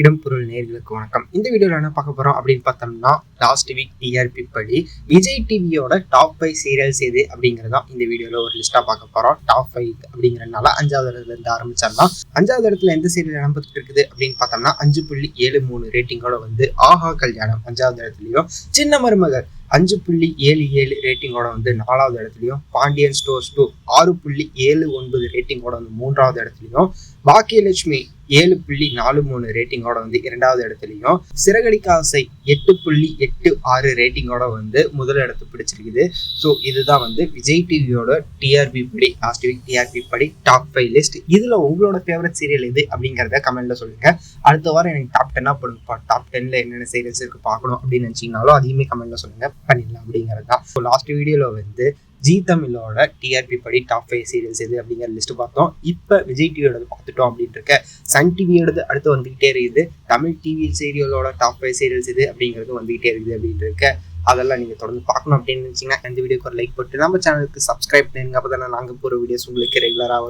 இடம்பொருள் நேர்களுக்கு வணக்கம். இந்த வீடியோவில் என்ன பார்க்க போகிறோம் அப்படின்னு பார்த்தோம்னா லாஸ்ட் வீக் டிஆர்பி படி விஜய் டிவியோட டாப் ஃபைவ் சீரியல்ஸ் எது அப்படிங்கிறது தான் இந்த வீடியோவில் ஒரு லிஸ்ட்டாக பார்க்க போகிறோம் டாப் ஃபைவ் அப்படிங்கிறனால அஞ்சாவது இடத்துல இருந்து ஆரம்பிச்சிடலாம். அஞ்சாவது இடத்துல எந்த சீரியல் இடம்பெற்று இருக்குது அப்படின்னு பார்த்தோம்னா அஞ்சு புள்ளி ஏழு மூணு ரேட்டிங்கோட வந்து ஆஹா கல்யாணம் அஞ்சாவது இடத்துலையும் சின்ன மருமகள் அஞ்சு புள்ளி ஏழு ஏழு ரேட்டிங்கோட வந்து நாலாவது இடத்துலையும் பாண்டியன் ஸ்டோர்ஸ் டூ ஆறு புள்ளி ஏழு ஒன்பது ரேட்டிங்கோட வந்து மூன்றாவது இடத்துலையும் பாக்கியலட்சுமி ஏழு புள்ளி நாலு மூணு ரேட்டிங்கோட வந்து இரண்டாவது இடத்துலையும் சிறகடிக்க ஆசை எட்டு புள்ளி எட்டு ஆறு ரேட்டிங்கோட வந்து முதல் இடத்து பிடிச்சிருக்குது. ஸோ இதுதான் வந்து விஜய் டிவியோட டிஆர்பி படி லாஸ்ட் வீக் டிஆர்பி படி டாப் ஃபைவ் லிஸ்ட் இதுல உங்களோட ஃபேவரட் சீரியல் எது அப்படிங்கிறத கமெண்ட்ல சொல்லுங்க. அடுத்த வாரம் எனக்கு டாப் டென்னா போடுங்கப்பா. டாப் டென்ல என்னென்ன சீரியல்ஸ் இருக்கு பார்க்கணும் அப்படின்னு நினைச்சீங்கனாலும் அதையுமே கமெண்ட்ல சொல்லுங்க. பண்ணிடலாம் அப்படிங்கிறது தான் ஸோ லாஸ்ட் வீடியோல வந்து ஜி தமிழோட டிஆர்பி படி டாப் ஃபைவ் சீரியல்ஸ் எது அப்படிங்கிற லிஸ்ட் பார்த்தோம். இப்போ விஜய் டிவியோட பார்த்துட்டோம் அப்படின்னு இருக்க சன் டிவியோடது அடுத்து வந்துகிட்டே இருக்குது. தமிழ் டிவி சீரியலோட டாப் ஃபைவ் சீரியல்ஸ் இது அப்படிங்கிறது வந்துகிட்டே இருக்குது அப்படின்னு இருக்க அதெல்லாம் நீங்கள் தொடர்ந்து பார்க்கணும் அப்படின்னு நினச்சிங்கன்னா இந்த வீடியோக்கு ஒரு லைக் போட்டு நம்ம சேனலுக்கு சப்ஸ்கிரைப் பண்ணுங்க அப்போ தானே நாங்கள் போகிற வீடியோஸ் உங்களுக்கு ரெகுலராக வரும்.